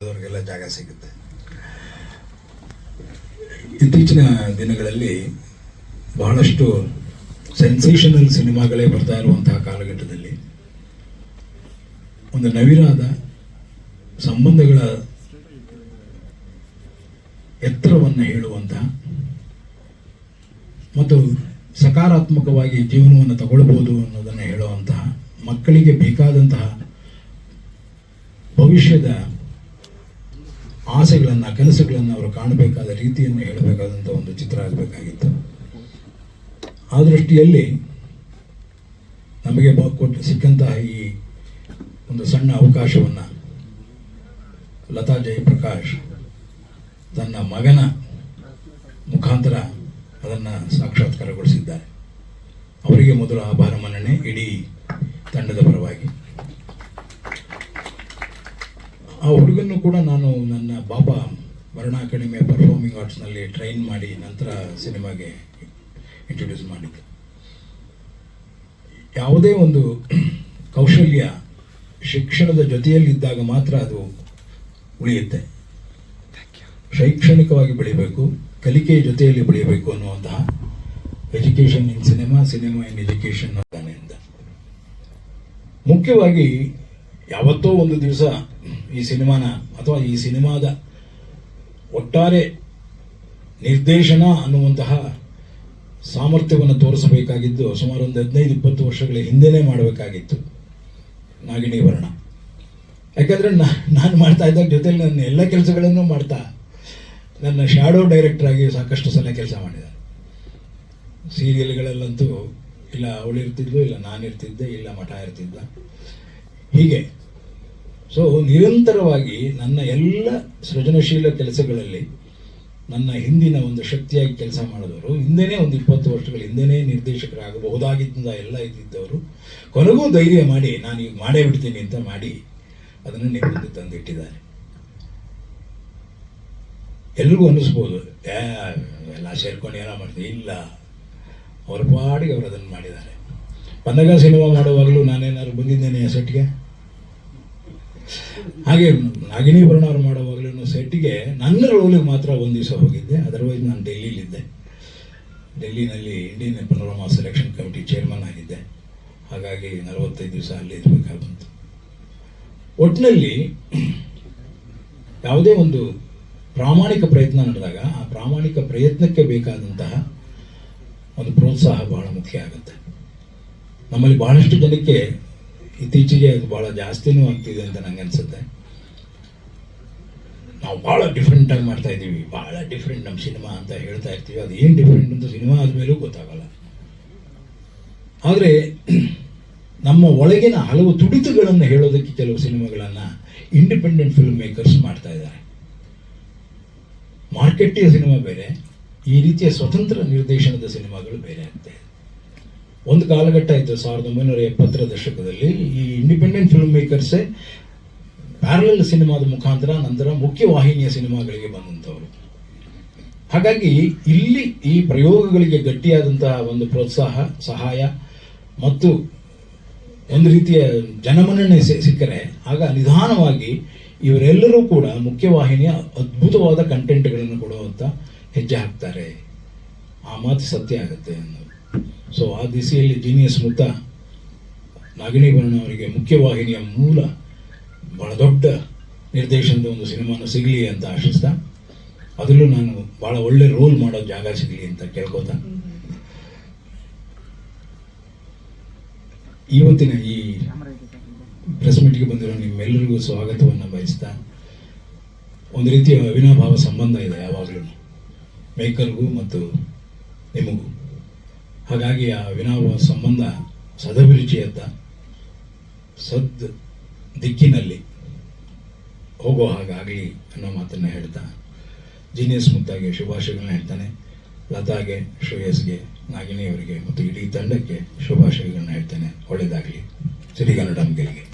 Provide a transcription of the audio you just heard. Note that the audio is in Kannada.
ಅವ್ರಿಗೆಲ್ಲ ಜಾಗ ಸಿಗುತ್ತೆ. ಇತ್ತೀಚಿನ ದಿನಗಳಲ್ಲಿ ಬಹಳಷ್ಟು ಸೆನ್ಸೇಷನಲ್ ಸಿನಿಮಾಗಳೇ ಬರ್ತಾ ಇರುವಂತಹ ಕಾಲಘಟ್ಟದಲ್ಲಿ ಒಂದು ನವಿರಾದ ಸಂಬಂಧಗಳ ಎತ್ತರವನ್ನು ಹೇಳುವಂತಹ ಮತ್ತು ಸಕಾರಾತ್ಮಕವಾಗಿ ಜೀವನವನ್ನು ತಗೊಳ್ಬೋದು ಅನ್ನೋದನ್ನು ಹೇಳುವಂತಹ ಮಕ್ಕಳಿಗೆ ಬೇಕಾದಂತಹ ಭವಿಷ್ಯದ ಆಸೆಗಳನ್ನು, ಕನಸುಗಳನ್ನು ಅವರು ಕಾಣಬೇಕಾದ ರೀತಿಯನ್ನು ಹೇಳಬೇಕಾದಂಥ ಒಂದು ಚಿತ್ರ ಆಗಬೇಕಾಗಿತ್ತು. ಆ ದೃಷ್ಟಿಯಲ್ಲಿ ನಮಗೆ ಕೊಟ್ಟು ಸಿಕ್ಕಂತಹ ಈ ಒಂದು ಸಣ್ಣ ಅವಕಾಶವನ್ನು ಲತಾ ಜಯಪ್ರಕಾಶ್ ತನ್ನ ಮಗನ ಮುಖಾಂತರ ಅದನ್ನು ಸಾಕ್ಷಾತ್ಕಾರಗೊಳಿಸಿದ್ದಾರೆ. ಅವರಿಗೆ ಮೊದಲು ಆಭಾರ ಮನ್ನಣೆ, ಇಡೀ ತಂಡದ ಪರವಾಗಿ. ಆ ಹುಡುಗನ್ನು ಕೂಡ ನಾನು ನನ್ನ ಬಾಬಾ ವರ್ಣ ಅಕಾಡೆಮಿಯ ಪರ್ಫಾರ್ಮಿಂಗ್ ಆರ್ಟ್ಸ್ನಲ್ಲಿ ಟ್ರೈನ್ ಮಾಡಿ ನಂತರ ಸಿನಿಮಾಗೆ ಇಂಟ್ರೊಡ್ಯೂಸ್ ಮಾಡಿದ್ದೆ. ಯಾವುದೇ ಒಂದು ಕೌಶಲ್ಯ ಶಿಕ್ಷಣದ ಜೊತೆಯಲ್ಲಿದ್ದಾಗ ಮಾತ್ರ ಅದು ಉಳಿಯುತ್ತೆ. ಶೈಕ್ಷಣಿಕವಾಗಿ ಬೆಳಿಬೇಕು ಕಲಿಕೆಯ ಜೊತೆಯಲ್ಲಿ ಬೆಳೆಯಬೇಕು ಅನ್ನುವಂತಹ education in cinema cinema in education ಅಂತ. ಮುಖ್ಯವಾಗಿ ಯಾವತ್ತೋ ಒಂದು ದಿವಸ ಈ ಸಿನಿಮಾನ ಅಥವಾ ಈ ಸಿನಿಮಾದ ಒಟ್ಟಾರೆ ನಿರ್ದೇಶನ ಅನ್ನುವಂತಹ ಸಾಮರ್ಥ್ಯವನ್ನು ತೋರಿಸಬೇಕಾಗಿದ್ದು ಸುಮಾರು ಒಂದು ಹದಿನೈದು, ಇಪ್ಪತ್ತು ವರ್ಷಗಳ ಹಿಂದೆನೇ ಮಾಡಬೇಕಾಗಿತ್ತು ನಾಗಿಣಿ ವರ್ಣ. ಯಾಕಂದ್ರೆ ನಾನು ಮಾಡ್ತಾ ಇದ್ದಾಗ ಜೊತೆಲಿ ನನ್ನ ಎಲ್ಲ ಕೆಲಸಗಳನ್ನು ಮಾಡ್ತಾ ನನ್ನ ಶ್ಯಾಡೋ ಡೈರೆಕ್ಟರ್ ಆಗಿ ಸಾಕಷ್ಟು ಸಲ ಕೆಲಸ ಮಾಡಿದ್ದಾರೆ ಸೀರಿಯಲ್ಗಳಲ್ಲಂತೂ ಇಲ್ಲ ಅವಳಿರ್ತಿದ್ಲು, ಇಲ್ಲ ನಾನು ಇರ್ತಿದ್ದೆ ಇಲ್ಲ ಮಠ ಇರ್ತಿದ್ದ. ಹೀಗೆ ಸೊ ನಿರಂತರವಾಗಿ ನನ್ನ ಎಲ್ಲ ಸೃಜನಶೀಲ ಕೆಲಸಗಳಲ್ಲಿ ನನ್ನ ಹಿಂದಿನ ಒಂದು ಶಕ್ತಿಯಾಗಿ ಕೆಲಸ ಮಾಡಿದವರು, ಹಿಂದೆನೇ ಒಂದು ಇಪ್ಪತ್ತು ವರ್ಷಗಳ ಹಿಂದೆನೇ ನಿರ್ದೇಶಕರಾಗಬಹುದಾಗಿದ್ದ ಎಲ್ಲ ಇದ್ದಿದ್ದವರು, ಕೊನೆಗೂ ಧೈರ್ಯ ಮಾಡಿ ನಾನು ಈಗ ಮಾಡೇ ಬಿಡ್ತೀನಿ ಅಂತ ಮಾಡಿ ಅದನ್ನು ನಿಮ್ಮ ಮುಂದೆ ತಂದಿಟ್ಟಿದ್ದಾರೆ. ಎಲ್ರಿಗೂ ಅನ್ನಿಸ್ಬೋದು ಎಲ್ಲ ಸೇರ್ಕೊಂಡು ಏನೋ ಮಾಡ್ತೀನಿ ಇಲ್ಲ ಅವ್ರ ಪಾಡಿಗೆ ಅವರು ಅದನ್ನು ಮಾಡಿದ್ದಾರೆ. ಬಂದಾಗ ಸಿನಿಮಾ ಮಾಡುವಾಗಲೂ ನಾನೇನಾದ್ರು ಬಂದಿದ್ದೇನೆ ಸೆಟ್ಗೆ? ಹಾಗೆ ನಾಗಿನಿ ಅವರು ಮಾಡುವಾಗಲೂ ಸೆಟ್ಗೆ ನನ್ನ ರೋಲಿಗೆ ಮಾತ್ರ ಒಂದು ದಿವಸ ಹೋಗಿದ್ದೆ. ಅದರ್ವೈಸ್ ನಾನು ಡೆಲ್ಲಿಲಿದ್ದೆ ಡೆಲ್ಲಿನಲ್ಲಿ Indian panorama selection committee chairman ಆಗಿದ್ದೆ. ಹಾಗಾಗಿ ನಲವತ್ತೈದು ದಿವಸ ಅಲ್ಲಿ ಇರಬೇಕಾಗಿ ಒಟ್ಟಿನಲ್ಲಿ ಯಾವುದೇ ಒಂದು ಪ್ರಾಮಾಣಿಕ ಪ್ರಯತ್ನ ನಡೆದಾಗ ಆ ಪ್ರಾಮಾಣಿಕ ಪ್ರಯತ್ನಕ್ಕೆ ಬೇಕಾದಂತಹ ಒಂದು ಪ್ರೋತ್ಸಾಹ ಬಹಳ ಮುಖ್ಯ ಆಗುತ್ತೆ. ನಮ್ಮಲ್ಲಿ ಬಹಳಷ್ಟು ಜನಕ್ಕೆ ಇತ್ತೀಚೆಗೆ ಅದು ಬಹಳ ಜಾಸ್ತಿನೂ ಆಗ್ತಿದೆ ಅಂತ ನಂಗೆ ಅನ್ಸುತ್ತೆ. ನಾವು ಭಾಳ ಡಿಫ್ರೆಂಟಾಗಿ ಮಾಡ್ತಾ ಇದ್ದೀವಿ. ಭಾಳ ಡಿಫ್ರೆಂಟ್ ನಮ್ಮ ಸಿನಿಮಾ ಅಂತ ಹೇಳ್ತಾ ಇರ್ತೀವಿ. ಅದು ಏನು ಡಿಫ್ರೆಂಟ್ ಅಂತ ಸಿನಿಮಾ ಆದಮೇಲೂ ಗೊತ್ತಾಗಲ್ಲ. ಆದರೆ ನಮ್ಮ ಒಳಗಿನ ಹಲವು ತುಡಿತಗಳನ್ನು ಹೇಳೋದಕ್ಕೆ ಕೆಲವು ಸಿನಿಮಾಗಳನ್ನು ಇಂಡಿಪೆಂಡೆಂಟ್ ಫಿಲ್ಮ್ ಮೇಕರ್ಸ್ ಮಾಡ್ತಾ ಇದ್ದಾರೆ. ಮಾರ್ಕೆಟಿಯ ಸಿನಿಮಾ ಬೇರೆ, ಈ ರೀತಿಯ ಸ್ವತಂತ್ರ ನಿರ್ದೇಶನದ ಸಿನಿಮಾಗಳು ಬೇರೆ ಆಗ್ತಾ ಇದೆ. ಒಂದು ಕಾಲಘಟ್ಟ ಇತ್ತು ಸಾವಿರದ ಒಂಬೈನೂರ ಎಪ್ಪತ್ತರ ದಶಕದಲ್ಲಿ. ಈ ಇಂಡಿಪೆಂಡೆಂಟ್ ಫಿಲ್ಮ್ ಮೇಕರ್ಸೇ ಪ್ಯಾರಲಲ್ ಸಿನಿಮಾದ ಮುಖಾಂತರ ನಂತರ ಮುಖ್ಯವಾಹಿನಿಯ ಸಿನಿಮಾಗಳಿಗೆ ಬಂದಂಥವರು. ಹಾಗಾಗಿ ಇಲ್ಲಿ ಈ ಪ್ರಯೋಗಗಳಿಗೆ ಗಟ್ಟಿಯಾದಂತಹ ಒಂದು ಪ್ರೋತ್ಸಾಹ, ಸಹಾಯ ಮತ್ತು ಒಂದು ರೀತಿಯ ಜನಮನ್ನಣೆ ಸಿಕ್ಕರೆ, ಆಗ ನಿಧಾನವಾಗಿ ಇವರೆಲ್ಲರೂ ಕೂಡ ಮುಖ್ಯವಾಹಿನಿಯ ಅದ್ಭುತವಾದ ಕಂಟೆಂಟ್ಗಳನ್ನು ಕೊಡುವಂತ ಹೆಜ್ಜೆ ಹಾಕ್ತಾರೆ. ಆ ಮಾತು ಸತ್ಯ ಆಗುತ್ತೆ ಅನ್ನೋದು. ಸೊ ಆ ದಿಸೆಯಲ್ಲಿ ಜೀನಿಯಸ್ ಮುತ್ತ ನಾಗಿಣಿ ಬಣ್ಣ ಅವರಿಗೆ ಮುಖ್ಯವಾಹಿನಿಯ ಮೂಲ ಬಹಳ ದೊಡ್ಡ ನಿರ್ದೇಶನದ ಒಂದು ಸಿನಿಮಾನ ಸಿಗಲಿ ಅಂತ ಆಶಿಸ್ತಾ, ಅದರಲ್ಲೂ ನಾನು ಬಹಳ ಒಳ್ಳೆ ರೋಲ್ ಮಾಡೋ ಜಾಗ ಸಿಗಲಿ ಅಂತ ಕೇಳ್ಕೊತ. ಇವತ್ತಿನ ಈ ಪ್ರೆಸ್ ಮೀಟ್ಗೆ ಬಂದಿರೋ ನಿಮ್ಮೆಲ್ಲರಿಗೂ ಸ್ವಾಗತವನ್ನು ಬಯಸ್ತಾ, ಒಂದು ರೀತಿಯ ಅವಿನಾಭಾವ ಸಂಬಂಧ ಇದೆ ಯಾವಾಗಲೂ ಮೇಕರ್ಗೂ ಮತ್ತು ನಿಮಗೂ. ಹಾಗಾಗಿ ಆ ವಿನಾವ ಸಂಬಂಧ ಸದಭಿರುಚಿಯತ್ತ ಸದ್ ದಿಕ್ಕಿನಲ್ಲಿ ಹೋಗೋ ಹಾಗಾಗಲಿ ಅನ್ನೋ ಮಾತನ್ನು ಹೇಳ್ತಾ ಜೀನಿಯಸ್ ಮುತ್ತಾಗೆ ಶುಭಾಶಯಗಳನ್ನ ಹೇಳ್ತಾನೆ. ಲತಾಗೆ, ಶ್ರೇಯಸ್ಗೆ ನಾಗಿನಿಯವರಿಗೆ ಮತ್ತು ಇಡೀ ತಂಡಕ್ಕೆ ಶುಭಾಶಯಗಳನ್ನ ಹೇಳ್ತೇನೆ. ಒಳ್ಳೆಯದಾಗಲಿ ಸಿರಿಗನ್ನಡಂ ಗೆಲ್ಗೆ